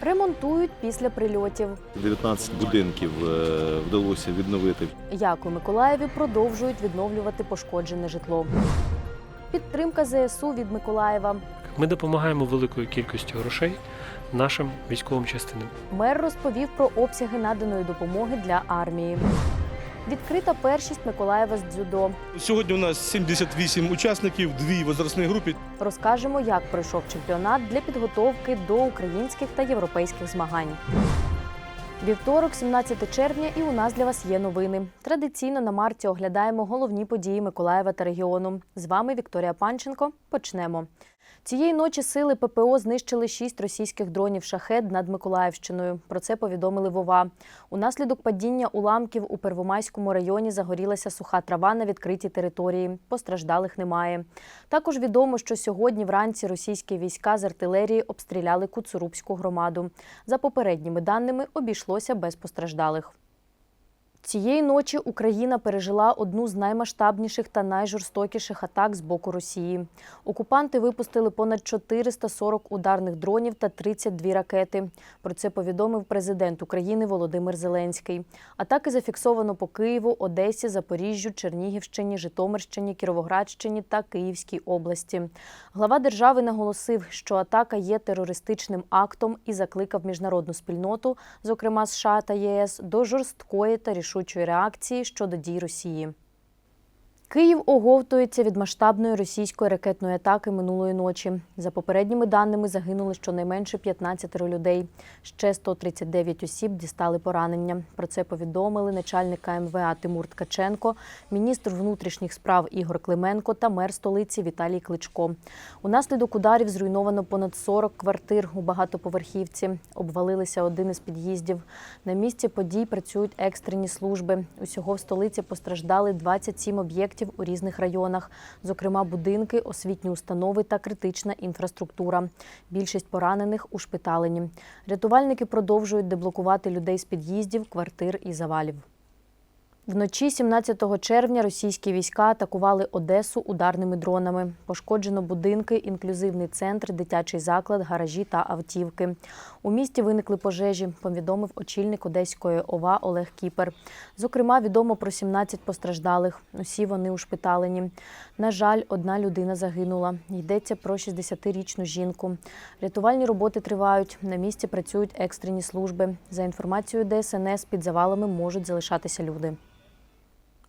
Ремонтують після прильотів. 19 будинків е, вдалося відновити. Як у Миколаєві продовжують відновлювати пошкоджене житло. Підтримка ЗСУ від Миколаєва. Ми допомагаємо великою кількістю грошей нашим військовим частинам. Мер розповів про обсяги наданої допомоги для армії. Відкрита першість Миколаєва з дзюдо. Сьогодні у нас 78 учасників, дві возрастні групи. Розкажемо, як пройшов чемпіонат для підготовки до українських та європейських змагань. Вівторок, 17 червня, і у нас для вас є новини. Традиційно на марті оглядаємо головні події Миколаєва та регіону. З вами Вікторія Панченко. Почнемо. Цієї ночі сили ППО знищили шість російських дронів шахед над Миколаївщиною. Про це повідомили Вова. Унаслідок падіння уламків у Первомайському районі загорілася суха трава на відкритій території. Постраждалих немає. Також відомо, що сьогодні вранці російські війська з артилерії обстріляли Куцурубську громаду. За попередніми даними обійшлося без постраждалих. Цієї ночі Україна пережила одну з наймасштабніших та найжорстокіших атак з боку Росії. Окупанти випустили понад 440 ударних дронів та 32 ракети. Про це повідомив президент України Володимир Зеленський. Атаки зафіксовано по Києву, Одесі, Запоріжжю, Чернігівщині, Житомирщині, Кіровоградщині та Київській області. Глава держави наголосив, що атака є терористичним актом і закликав міжнародну спільноту, зокрема США та ЄС, до жорсткої та рішучої реакції щодо дій Росії. Київ оговтується від масштабної російської ракетної атаки минулої ночі. За попередніми даними загинули щонайменше 15 людей. Ще 139 осіб дістали поранення. Про це повідомили начальник КМВА Тимур Ткаченко, міністр внутрішніх справ Ігор Клименко та мер столиці Віталій Кличко. Унаслідок ударів зруйновано понад 40 квартир у багатоповерхівці. Обвалилися один із під'їздів. На місці подій працюють екстрені служби. Усього в столиці постраждали 27 об'єктів у різних районах, зокрема будинки, освітні установи та критична інфраструктура. Більшість поранених у шпиталені. Рятувальники продовжують деблокувати людей з під'їздів, квартир і завалів. Вночі 17 червня російські війська атакували Одесу ударними дронами. Пошкоджено будинки, інклюзивний центр, дитячий заклад, гаражі та автівки. У місті виникли пожежі, повідомив очільник Одеської ОВА Олег Кіпер. Зокрема, відомо про 17 постраждалих. Усі вони ушпиталені. На жаль, одна людина загинула. Йдеться про 60-річну жінку. Рятувальні роботи тривають. На місці працюють екстрені служби. За інформацією ДСНС, під завалами можуть залишатися люди.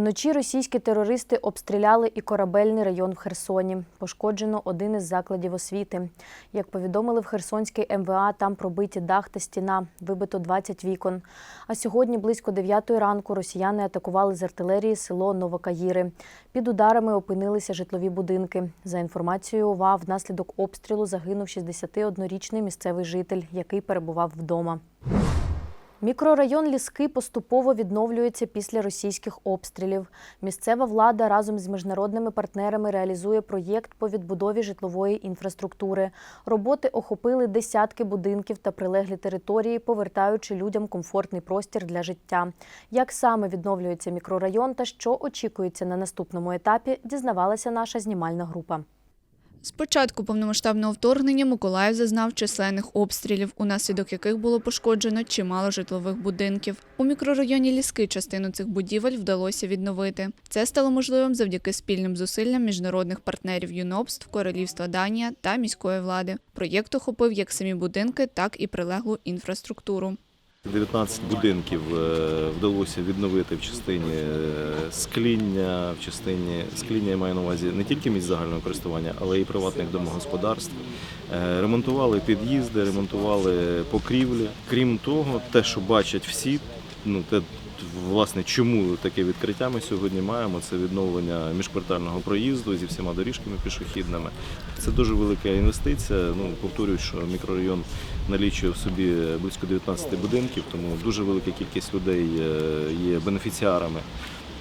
Уночі російські терористи обстріляли і корабельний район в Херсоні. Пошкоджено один із закладів освіти. Як повідомили в Херсонській МВА, там пробиті дах та стіна, вибито 20 вікон. А сьогодні близько 9 ранку росіяни атакували з артилерії село Новокаїри. Під ударами опинилися житлові будинки. За інформацією ОВА, внаслідок обстрілу загинув 61-річний місцевий житель, який перебував вдома. Мікрорайон Ліски поступово відновлюється після російських обстрілів. Місцева влада разом з міжнародними партнерами реалізує проєкт по відбудові житлової інфраструктури. Роботи охопили десятки будинків та прилеглі території, повертаючи людям комфортний простір для життя. Як саме відновлюється мікрорайон та що очікується на наступному етапі, дізнавалася наша знімальна група. З початку повномасштабного вторгнення Миколаїв зазнав численних обстрілів, унаслідок яких було пошкоджено чимало житлових будинків. У мікрорайоні Ліски частину цих будівель вдалося відновити. Це стало можливим завдяки спільним зусиллям міжнародних партнерів ЮНОПСТ, Королівства Данія та міської влади. Проєкт охопив як самі будинки, так і прилеглу інфраструктуру. 19 будинків е, вдалося відновити в частині е, скління, в частині скління я маю на увазі не тільки місць загального користування, але й приватних домогосподарств. Е, Ремонтували під'їзди, ремонтували покрівлі. Крім того, те, що бачать всі, ну те. Власне, чому таке відкриття ми сьогодні маємо? Це відновлення міжквартального проїзду зі всіма доріжками пішохідними. Це дуже велика інвестиція. Ну повторюю, що мікрорайон налічує в собі близько 19 будинків, тому дуже велика кількість людей е, є бенефіціарами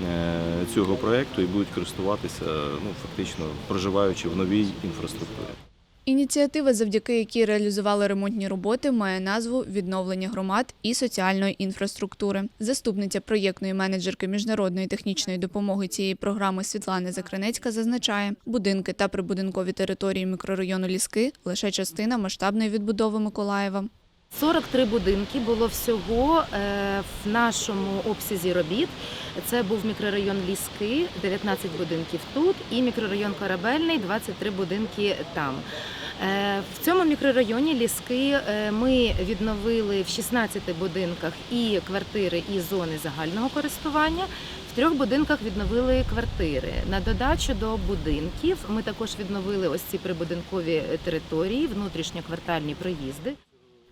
е, цього проекту і будуть користуватися ну фактично проживаючи в новій інфраструктурі. Ініціатива, завдяки якій реалізували ремонтні роботи, має назву Відновлення громад і соціальної інфраструктури. Заступниця проєктної менеджерки міжнародної технічної допомоги цієї програми Світлана Закринецька зазначає, будинки та прибудинкові території мікрорайону Ліски лише частина масштабної відбудови Миколаєва. 43 будинки було всього е, в нашому обсязі робіт. Це був мікрорайон Ліски, 19 будинків тут, і мікрорайон Корабельний, 23 будинки там. Е, В цьому мікрорайоні Ліски е, ми відновили в 16 будинках і квартири, і зони загального користування. В трьох будинках відновили квартири. На додачу до будинків ми також відновили ось ці прибудинкові території, внутрішньоквартальні проїзди.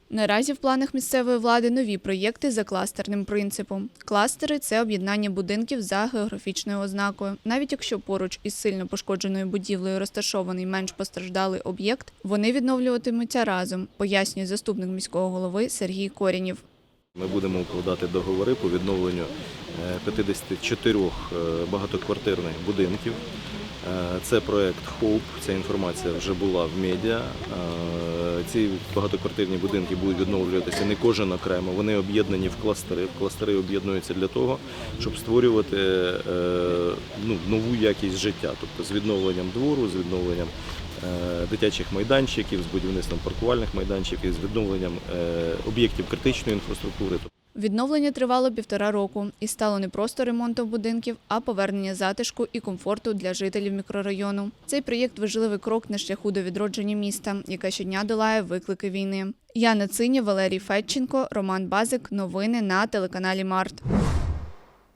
Наразі в планах місцевої влади нові проєкти за кластерним принципом. Кластери це об'єднання будинків за географічною ознакою. Навіть якщо поруч із сильно пошкодженою будівлею розташований менш постраждалий об'єкт, вони відновлюватимуться разом, пояснює заступник міського голови Сергій Корінів. Ми будемо укладати договори по відновленню е, 54 е, багатоквартирних будинків. Е, Це проект HOPE, ця інформація вже була в медіа. Ці багатоквартирні будинки будуть відновлюватися не кожен окремо, вони об'єднані в кластери. Кластери об'єднуються для того, щоб створювати е, ну, нову якість життя, тобто з відновленням двору, з відновленням е, дитячих майданчиків, з будівництвом паркувальних майданчиків, з відновленням е, об'єктів критичної інфраструктури. Відновлення тривало півтора року і стало не просто ремонтом будинків, а повернення затишку і комфорту для жителів мікрорайону. Цей проєкт важливий крок на шляху до відродження міста, яке щодня долає виклики війни. Яна Циня, Валерій Федченко, Роман Базик. Новини на телеканалі Март.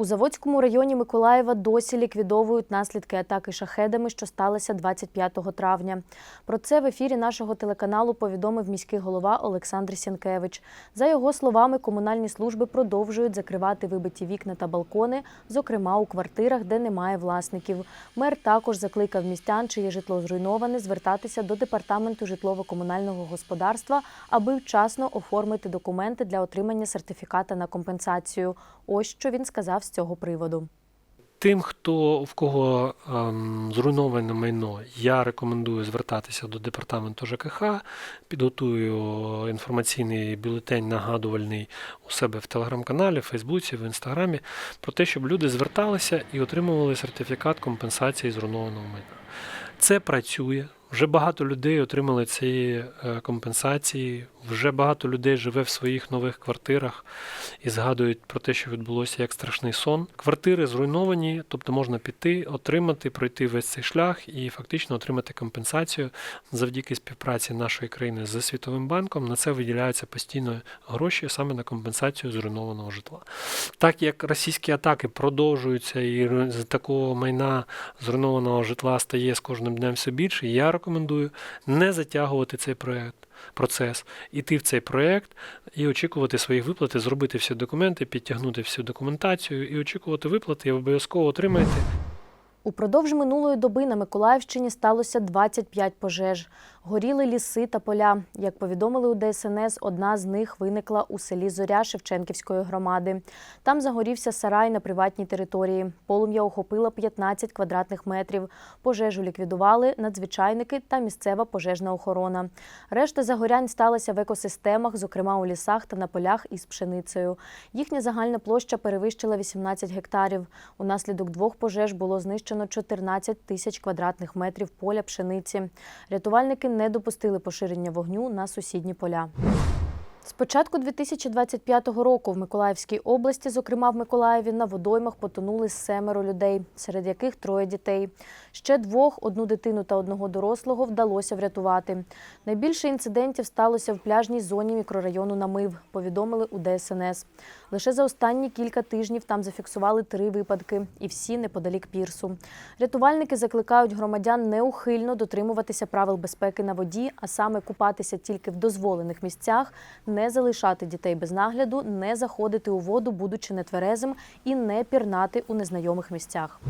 У Заводському районі Миколаєва досі ліквідовують наслідки атаки шахедами, що сталося 25 травня. Про це в ефірі нашого телеканалу повідомив міський голова Олександр Сінкевич. За його словами, комунальні служби продовжують закривати вибиті вікна та балкони, зокрема у квартирах, де немає власників. Мер також закликав містян, чиє житло зруйноване, звертатися до департаменту житлово-комунального господарства, аби вчасно оформити документи для отримання сертифіката на компенсацію. Ось що він сказав цього приводу. Тим, хто в кого ем, зруйноване майно, я рекомендую звертатися до департаменту ЖКХ, підготую інформаційний бюлетень нагадувальний у себе в телеграм-каналі, в Фейсбуці, в інстаграмі про те, щоб люди зверталися і отримували сертифікат компенсації зруйнованого майна. Це працює. Вже багато людей отримали ці е, компенсації. Вже багато людей живе в своїх нових квартирах і згадують про те, що відбулося як страшний сон. Квартири зруйновані, тобто можна піти, отримати, пройти весь цей шлях і фактично отримати компенсацію завдяки співпраці нашої країни з Світовим банком. На це виділяються постійно гроші саме на компенсацію зруйнованого житла. Так як російські атаки продовжуються і з такого майна зруйнованого житла стає з кожним днем все більше, я рекомендую не затягувати цей проект. Процес іти в цей проект і очікувати своїх виплати, зробити всі документи, підтягнути всю документацію і очікувати виплати, і обов'язково отримаєте. Упродовж минулої доби на Миколаївщині сталося 25 пожеж. Горіли ліси та поля. Як повідомили у ДСНС, одна з них виникла у селі Зоря Шевченківської громади. Там загорівся сарай на приватній території. Полум'я охопило 15 квадратних метрів. Пожежу ліквідували надзвичайники та місцева пожежна охорона. Решта загорянь сталася в екосистемах, зокрема у лісах та на полях із пшеницею. Їхня загальна площа перевищила 18 гектарів. Унаслідок двох пожеж було знищено 14 тисяч квадратних метрів поля пшениці. Рятувальники не допустили поширення вогню на сусідні поля. З початку 2025 року в Миколаївській області, зокрема в Миколаєві, на водоймах потонули семеро людей, серед яких троє дітей. Ще двох, одну дитину та одного дорослого, вдалося врятувати. Найбільше інцидентів сталося в пляжній зоні мікрорайону Намив, повідомили у ДСНС. Лише за останні кілька тижнів там зафіксували три випадки, і всі неподалік пірсу. Рятувальники закликають громадян неухильно дотримуватися правил безпеки на воді, а саме купатися тільки в дозволених місцях, не залишати дітей без нагляду, не заходити у воду, будучи нетверезим, і не пірнати у незнайомих місцях.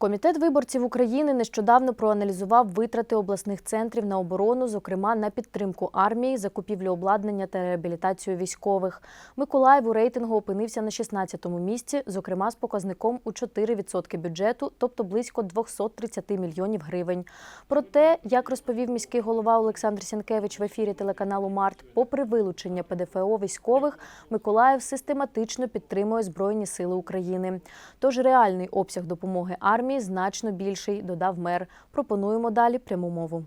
Комітет виборців України нещодавно проаналізував витрати обласних центрів на оборону, зокрема на підтримку армії, закупівлю обладнання та реабілітацію військових. Миколаїв у рейтингу опинився на 16-му місці, зокрема з показником у 4% бюджету, тобто близько 230 мільйонів гривень. Проте, як розповів міський голова Олександр Сінкевич в ефірі телеканалу Март, попри вилучення ПДФО військових, Миколаїв систематично підтримує Збройні Сили України. Тож реальний обсяг допомоги армії значно більший, додав мер. Пропонуємо далі пряму мову.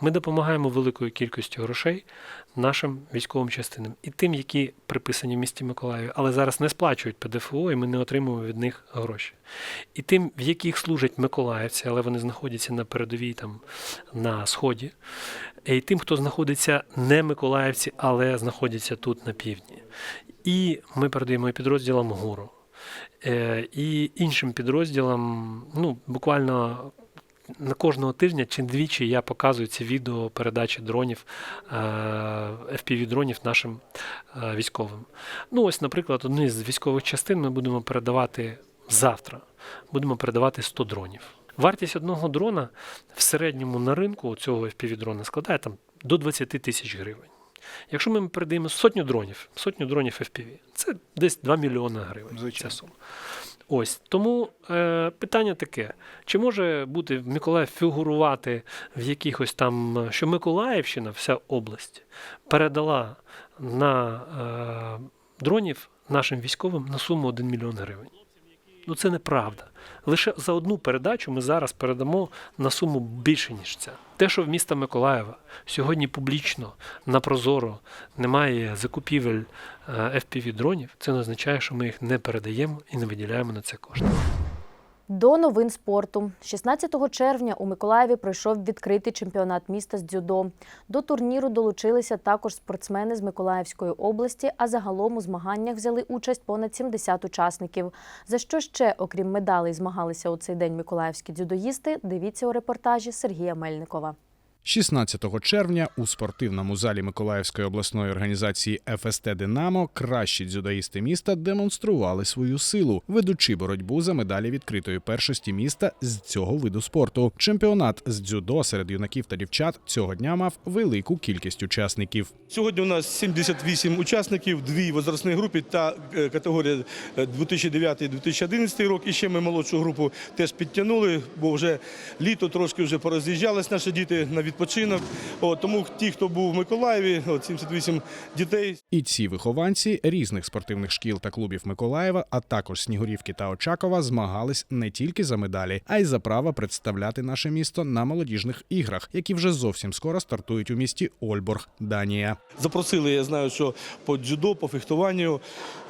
Ми допомагаємо великою кількістю грошей нашим військовим частинам і тим, які приписані в місті Миколаєві, але зараз не сплачують ПДФО, і ми не отримуємо від них гроші. І тим, в яких служать миколаївці, але вони знаходяться на передовій там на сході, і тим, хто знаходиться не миколаївці, але знаходяться тут на півдні. І ми передаємо підрозділам ГУРу. Е, І іншим підрозділам, ну, буквально на кожного тижня чи двічі я показую ці відео передачі дронів, FPV-дронів нашим е, військовим. Ну, ось, наприклад, одну з військових частин ми будемо передавати завтра. Будемо передавати 100 дронів. Вартість одного дрона в середньому на ринку цього FPV-дрона складає там до 20 тисяч гривень. Якщо ми передаємо сотню дронів, сотню дронів FPV, це десь 2 мільйони гривень. Ця сума. Ось тому е, питання таке: чи може бути Миколаїв фігурувати в якихось там, що Миколаївщина, вся область, передала на е, дронів нашим військовим на суму 1 мільйон гривень? Ну це неправда. Лише за одну передачу ми зараз передамо на суму більше, ніж ця. Те, що в міста Миколаєва сьогодні публічно на Прозоро немає закупівель FPV-дронів, це не означає, що ми їх не передаємо і не виділяємо на це кошти. До новин спорту. 16 червня у Миколаєві пройшов відкритий чемпіонат міста з дзюдо. До турніру долучилися також спортсмени з Миколаївської області, а загалом у змаганнях взяли участь понад 70 учасників. За що ще, окрім медалей, змагалися у цей день миколаївські дзюдоїсти, дивіться у репортажі Сергія Мельникова. 16 червня у спортивному залі Миколаївської обласної організації ФСТ Динамо кращі дзюдоїсти міста демонстрували свою силу, ведучи боротьбу за медалі відкритої першості міста з цього виду спорту. Чемпіонат з дзюдо серед юнаків та дівчат цього дня мав велику кількість учасників. Сьогодні у нас 78 учасників, дві возрастні групи та е, категорія е, 2009-2011 рок. І ще ми молодшу групу теж підтягнули, бо вже літо трошки вже пороз'їжджались наші діти на відпочинок. От, тому ті, хто був в Миколаєві, от 78 дітей, І ці вихованці різних спортивних шкіл та клубів Миколаєва, а також Снігурівки та Очакова, змагались не тільки за медалі, а й за право представляти наше місто на молодіжних іграх, які вже зовсім скоро стартують у місті Ольборг, Данія. Запросили, я знаю, що по дзюдо, по фехтуванню,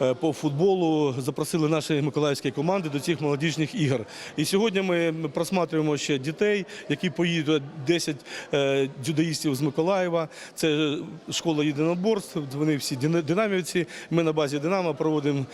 е, по футболу запросили наші миколаївські команди до цих молодіжних ігор. І сьогодні ми просматриваємо ще дітей, які поїдуть 10 е, дзюдоїстів з Миколаєва. Це школа єдиноборств. Вони всі дина- динамівці. Ми на базі Динамо проводимо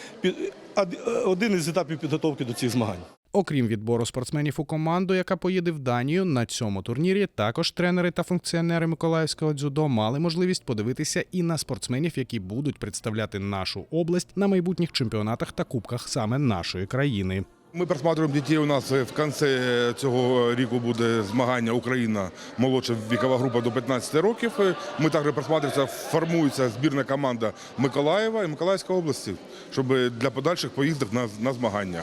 один із етапів підготовки до цих змагань. Окрім відбору спортсменів у команду, яка поїде в Данію, на цьому турнірі також тренери та функціонери Миколаївського дзюдо мали можливість подивитися і на спортсменів, які будуть представляти нашу область на майбутніх чемпіонатах та кубках саме нашої країни. Ми просматриваємо дітей. У нас в кінці цього року буде змагання Україна молодша вікова група до 15 років. Ми також просматривається, формується збірна команда Миколаєва і Миколаївської області, щоб для подальших поїздок на, на змагання.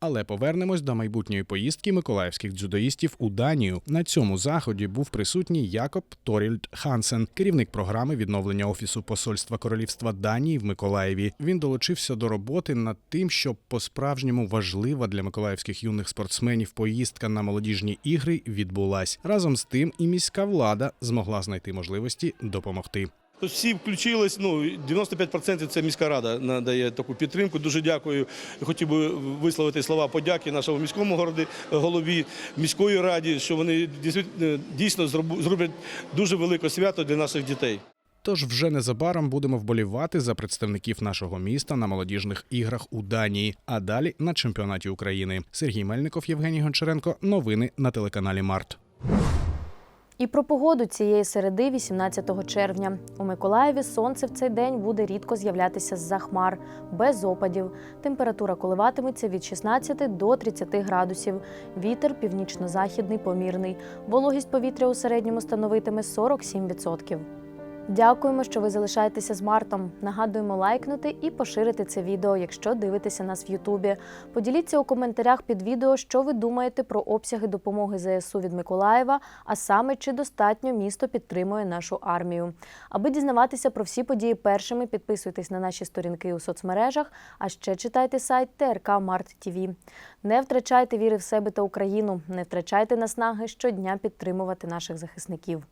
Але повернемось до майбутньої поїздки миколаївських дзюдоїстів у Данію. На цьому заході був присутній Якоб Торільд Хансен, керівник програми відновлення офісу посольства королівства Данії в Миколаєві. Він долучився до роботи над тим, що по-справжньому важлива для миколаївських юних спортсменів поїздка на молодіжні ігри відбулась. Разом з тим, і міська влада змогла знайти можливості допомогти. Всі включились. Ну 95% це міська рада надає таку підтримку. Дуже дякую. Хотів би висловити слова подяки нашому міському городі, голові міської раді, що вони дійсно- дійсно зроблять дуже велике свято для наших дітей. Тож вже незабаром будемо вболівати за представників нашого міста на молодіжних іграх у Данії, а далі на чемпіонаті України. Сергій Мельников, Євгеній Гончаренко. Новини на телеканалі Март. І про погоду цієї середи, 18 червня. У Миколаєві сонце в цей день буде рідко з'являтися з-за хмар, без опадів. Температура коливатиметься від 16 до 30 градусів. Вітер північно-західний помірний. Вологість повітря у середньому становитиме 47%. Дякуємо, що ви залишаєтеся з Мартом. Нагадуємо лайкнути і поширити це відео, якщо дивитеся нас в Ютубі. Поділіться у коментарях під відео, що ви думаєте про обсяги допомоги ЗСУ від Миколаєва, а саме чи достатньо місто підтримує нашу армію. Аби дізнаватися про всі події першими, підписуйтесь на наші сторінки у соцмережах, а ще читайте сайт ТРК Март ТВ. Не втрачайте віри в себе та Україну, не втрачайте наснаги щодня підтримувати наших захисників.